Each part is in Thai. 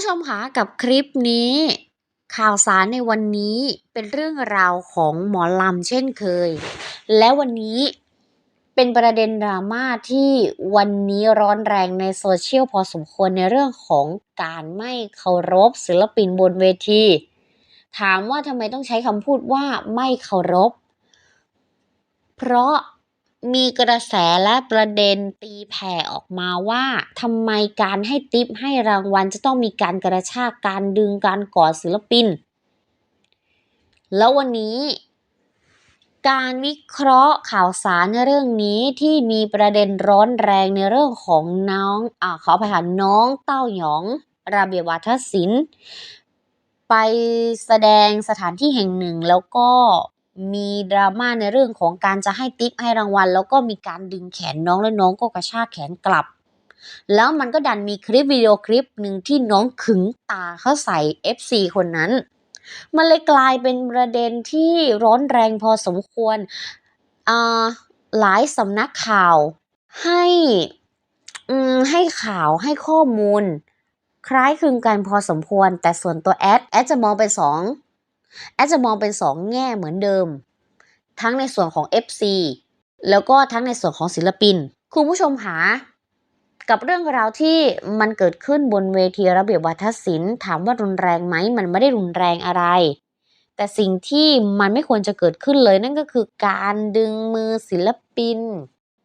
ผู้ชมคะกับคลิปนี้ ข่าวสารในวันนี้เป็นเรื่องราวของหมอลำเช่นเคย และวันนี้เป็นประเด็นดราม่าที่วันนี้ร้อนแรงในโซเชียลพอสมควรในเรื่องของการไม่เคารพศิลปินบนเวที ถามว่าทำไมต้องใช้คำพูดว่าไม่เคารพ เพราะ มีกระแสและประเด็นตีแผ่ออกมาว่าทำไมการให้ติปให้รางวัลจะต้องมีการกระชากการดึงการกอดศิลปิน แล้ววันนี้ การวิเคราะห์ข่าวสารในเรื่องนี้ที่มีประเด็นร้อนแรงในเรื่องของน้องอ่าขออภัยค่ะน้องเต้าหยองระเบียบวาทศิลป์ไปแสดงสถานที่แห่งหนึ่งแล้วก็ มีดราม่าในเรื่องของการจะให้ติ๊บให้รางวัล แล้วก็มีการดึงแขนน้องแล้วน้องก็กระชากแขนกลับ แล้วมันก็ดันมีคลิปวิดีโอคลิปหนึ่งที่น้องขึงตาเข้าใส่ FC คนนั้น มันเลยกลายเป็นประเด็นที่ร้อนแรงพอสมควรอ่าหลายสำนักข่าวให้ให้ข่าวให้ข้อมูล คล้ายคลึงกันพอสมควร แต่ส่วนตัวแอดแอดจะมองเป็นสอง แอดจะมองเป็นสองแง่เหมือนเดิม ทั้งในส่วนของ FC แล้วก็ทั้งในส่วนของศิลปิน คุณผู้ชมหากับเรื่องราวที่มันเกิดขึ้นบนเวทีระเบียบวัฒนศิลป์ถามว่ารุนแรงไหมมันไม่ได้รุนแรงอะไร แต่สิ่งที่มันไม่ควรจะเกิดขึ้นเลยนั่นก็คือการดึงมือศิลปิน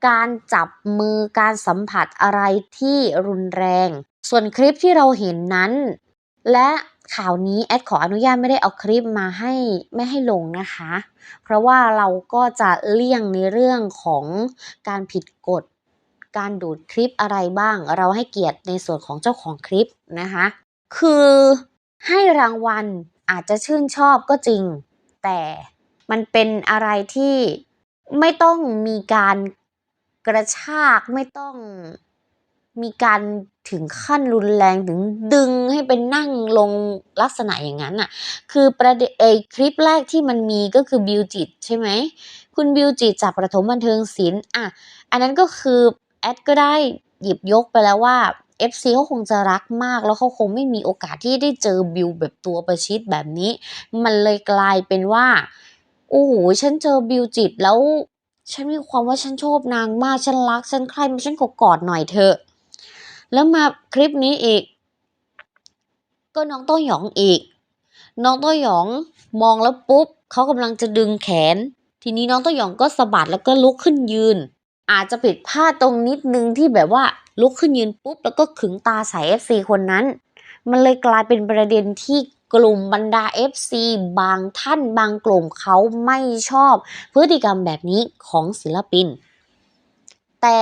การจับมือการสัมผัสอะไรที่รุนแรง ส่วนคลิปที่เราเห็นนั้น และ ข่าวนี้แอดขออนุญาตไม่ได้เอาคลิปมาให้ไม่ให้ลงนะคะ เพราะว่าเราก็จะเลี่ยงในเรื่องของการผิดกฎ การดูดคลิปอะไรบ้าง เราให้เกียรติในส่วนของเจ้าของคลิปนะคะ คือให้รางวัลอาจจะชื่นชอบก็จริง แต่มันเป็นอะไรที่ไม่ต้องมีการกระชากไม่ต้อง มีการถึงขั้นรุนแรงถึงดึงให้ไปนั่งลงลักษณะอย่างนั้นอะ คือประเด็นเอคลิปแรกที่มันมีก็คือบิวจิตใช่ไหม คุณบิวจิตจากประถมบันเทิงศิลป์อะ อันนั้นก็คือแอดก็ได้หยิบยกไปแล้วว่า FC เขาคงจะรักมากแล้วเขาคงไม่มีโอกาสที่ได้เจอบิวแบบตัวประชิดแบบนี้ มันเลยกลายเป็นว่าโอ้โหฉันเจอบิวจิตแล้วฉันมีความว่าฉันชอบนางมาก ฉันรัก ฉันใครมาฉันขอกอดหน่อยเถอะ แล้วมาคลิปนี้อีก ก็น้องโต้หยองอีก น้องโต้หยองมองแล้วปุ๊บเขากำลังจะดึงแขน ทีนี้น้องโต้หยองก็สะบัดแล้วก็ลุกขึ้นยืน อาจจะผิดพลาดตรงนิดนึงที่แบบว่าลุกขึ้นยืนปุ๊บแล้วก็ขึงตาใส่ FC คนนั้น มันเลยกลายเป็นประเด็นที่กลุ่มบรรดา FC บางท่านบางกลุ่มเขาไม่ชอบ พฤติกรรมแบบนี้ของศิลปิน แต่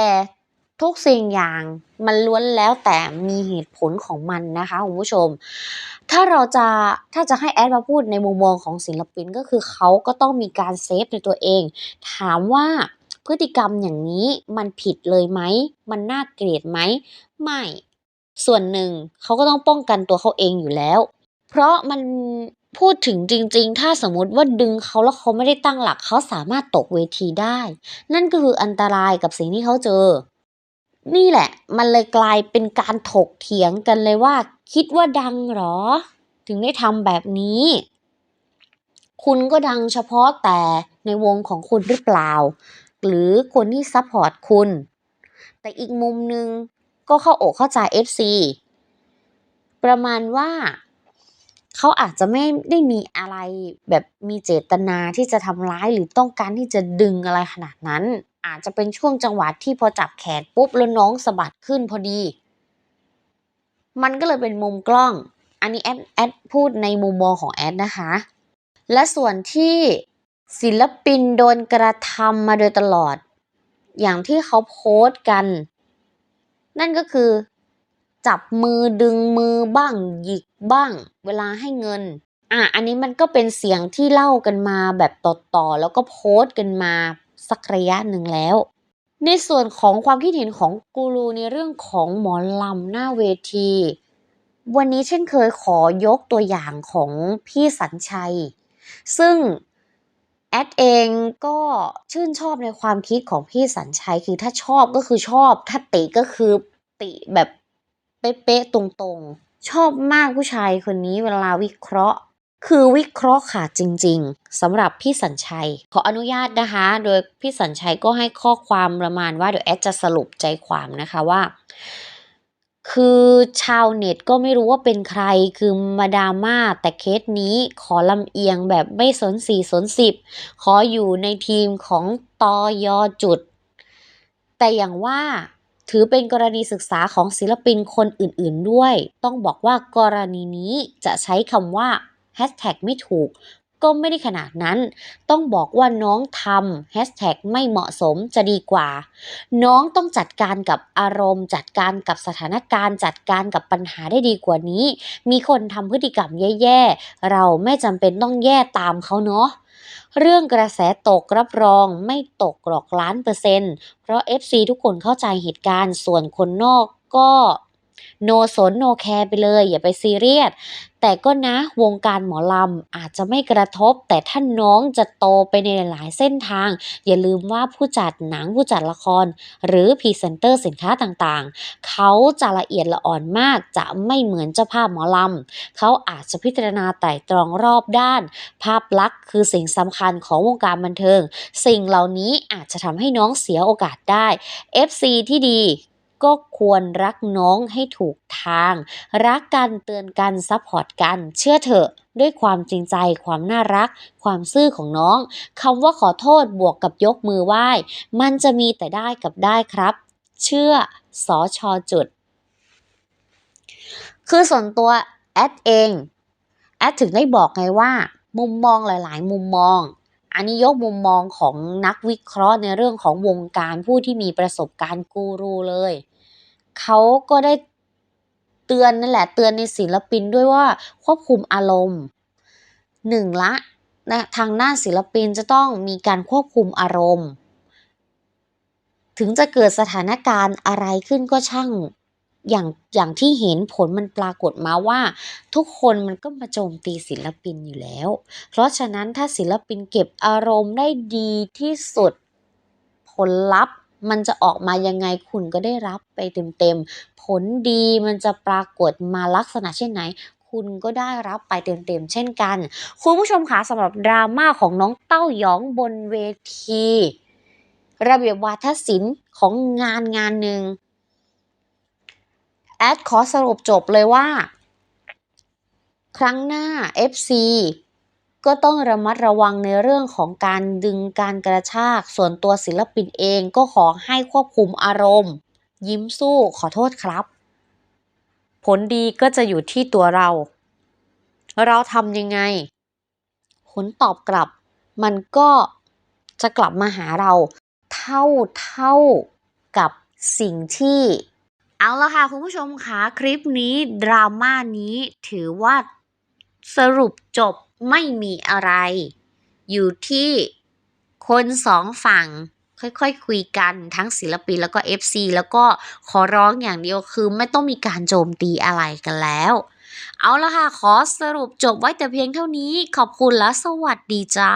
ทุกสิ่งอย่าง มันล้วนแล้วแต่มีเหตุผลของมันนะคะคุณผู้ชม ถ้าเราจะถ้าจะให้แอดมาพูดในมุมมองของศิลปินก็คือเขาก็ต้องมีการเซฟในตัวเอง ถามว่าพฤติกรรมอย่างนี้มันผิดเลยไหม มันน่าเกลียดไหม ไม่ ส่วนหนึ่งเขาก็ต้องป้องกันตัวเขาเองอยู่แล้ว เพราะมันพูดถึงจริง ๆ ถ้าสมมติว่าดึงเขาแล้วเขาไม่ได้ตั้งหลักเขาสามารถตกเวทีได้ นั่นก็คืออันตรายกับสิ่งที่เขาเจอ นี่แหละ มันเลยกลายเป็นการถกเถียงกันเลยว่า คิดว่าดังเหรอ ถึงได้ทำแบบนี้ คุณก็ดังเฉพาะแต่ในวงของคุณหรือเปล่า หรือคนที่ซัพพอร์ตคุณ แต่อีกมุมหนึ่งก็เข้าอกเข้าใจ FC ประมาณว่าเขาอาจจะไม่ได้มีอะไรแบบมีเจตนาที่จะทำร้ายหรือต้องการที่จะดึงอะไรขนาดนั้น อาจจะเป็นช่วงจังหวะที่พอจับแขนปุ๊บแล้วน้องสะบัดขึ้นพอดี มันก็เลยเป็นมุมกล้อง อันนี้แอดแอดพูดในมุมมองของแอดนะคะ และส่วนที่ศิลปินโดนกระทำมาโดยตลอด อย่างที่เขาโพสต์กัน นั่นก็คือ จับมือดึงมือบ้างหยิกบ้าง เวลาให้เงินอะอันนี้มันก็เป็นเสียงที่เล่ากันมาแบบต่อๆ แล้วก็โพสต์กันมา สักระยะหนึ่งแล้ว ในส่วนของความคิดเห็นของกูรูในเรื่องของหมอลำหน้าเวที วันนี้เช่นเคยขอยกตัวอย่างของพี่สัญชัย ซึ่งแอดเองก็ชื่นชอบในความคิดของพี่สัญชัยคือถ้าชอบก็คือชอบ ถ้าติก็คือติแบบเป๊ะๆตรงๆ ชอบมากผู้ชายคนนี้เวลาวิเคราะห์ คือวิเคราะห์ขาดจริง ๆสำหรับพี่สัญชัย ขออนุญาตนะคะ โดยพี่สัญชัยก็ให้ข้อความประมาณว่าเดี๋ยวแอดจะสรุปใจความนะคะว่า คือชาวเน็ตก็ไม่รู้ว่าเป็นใครคือมาดาม่าแต่เคสนี้ขอลำเอียงแบบไม่สนสี่สนสิบขออยู่ในทีมของตอยอจุด แต่อย่างว่าถือเป็นกรณีศึกษาของศิลปินคนอื่นๆด้วย ต้องบอกว่ากรณีนี้จะใช้คำว่า แฮชแท็กไม่ถูก ก็ไม่ได้ขนาดนั้น ต้องบอกว่าน้องทำแฮชแท็กไม่เหมาะสมจะดีกว่า น้องต้องจัดการกับอารมณ์ จัดการกับสถานการณ์ จัดการกับปัญหาได้ดีกว่านี้ มีคนทำพฤติกรรมแย่ๆ เราไม่จำเป็นต้องแย่ตามเขาเนาะเรื่องกระแสตกรับรองไม่ตกหรอกล้านเปอร์เซ็นต์เพราะ FC ทุกคนเข้าใจเหตุการณ์ส่วนคนนอกก็ โนสนโนแคร์ไปเลยอย่าไปซีเรียสแต่ก็นะวงการหมอลำอาจจะไม่กระทบ แต่ถ้าน้องจะโตไปในหลายเส้นทาง อย่าลืมว่าผู้จัดหนังผู้จัดละคร หรือพรีเซนเตอร์สินค้าต่างๆ เขาจะละเอียดละอ่อนมากจะไม่เหมือนเจ้าภาพหมอลำเขาอาจจะพิจารณาไต่ตรองรอบด้าน ภาพลักษณ์คือสิ่งสำคัญของวงการบันเทิง สิ่งเหล่านี้อาจจะทำให้น้องเสียโอกาสได้ FC ที่ดี ก็ควรรักน้องให้ถูกทาง รักกันเตือนกันซัพพอร์ตกัน เชื่อเถอะด้วยความจริงใจความน่ารัก ความซื่อของน้องคำว่าขอโทษบวกกับยกมือไหว้ มันจะมีแต่ได้กับได้ครับ เชื่อสอชอจุด คือส่วนตัวแอดเองแอดถึงได้บอกไงว่า มุมมองหลาย ๆ มุมมองอันนี้ยกมุมมองของนักวิเคราะห์ในเรื่องของวงการผู้ที่มีประสบการณ์กูรูเลย เขาก็ได้เตือนนั่นแหละเตือนในศิลปินด้วยว่าควบคุมอารมณ์หนึ่งละนะทางหน้าศิลปินจะต้องมีการควบคุมอารมณ์ ถึงจะเกิดสถานการณ์อะไรขึ้นก็ช่างอย่างอย่างที่เห็นผลมันปรากฏมาว่า ทุกคนมันก็มาโจมตีศิลปินอยู่แล้ว เพราะฉะนั้นถ้าศิลปินเก็บอารมณ์ได้ดีที่สุดผลลัพธ์ มันจะออกมายังไงคุณก็ได้รับไปเต็มๆ ผลดีมันจะปรากฏมาลักษณะเช่นไหน คุณก็ได้รับไปเต็มๆ เช่นกัน คุณผู้ชมคะสำหรับดราม่าของน้องเต้าหยองบนเวที ระเบียบวาทศิลป์ของงานงานหนึ่งแอดขอสรุปจบเลยว่า ครั้งหน้า FC ก็ต้องระมัดระวังในเรื่องของการดึงการกระชาก ส่วนตัวศิลปินเองก็ขอให้ควบคุมอารมณ์ ยิ้มสู้ขอโทษครับ ผลดีก็จะอยู่ที่ตัวเรา เราทำยังไง ผลตอบกลับ มันก็จะกลับมาหาเรา เท่าเท่ากับสิ่งที่เอาละค่ะ คุณผู้ชมคะคลิปนี้ ดราม่านี้ถือว่าสรุปจบ ไม่มีอะไร อยู่ที่คนสองฝั่งค่อยๆคคุยกันทั้งศิลปินแล้วก็ FC แล้วก็ขอร้องอย่างเดียวคือไม่ต้องมีการโจมตีอะไรกันแล้ว เอาละค่ะ ขอสรุปจบไว้แต่เพียงเท่านี้ขอบคุณและสวัสดีจ้า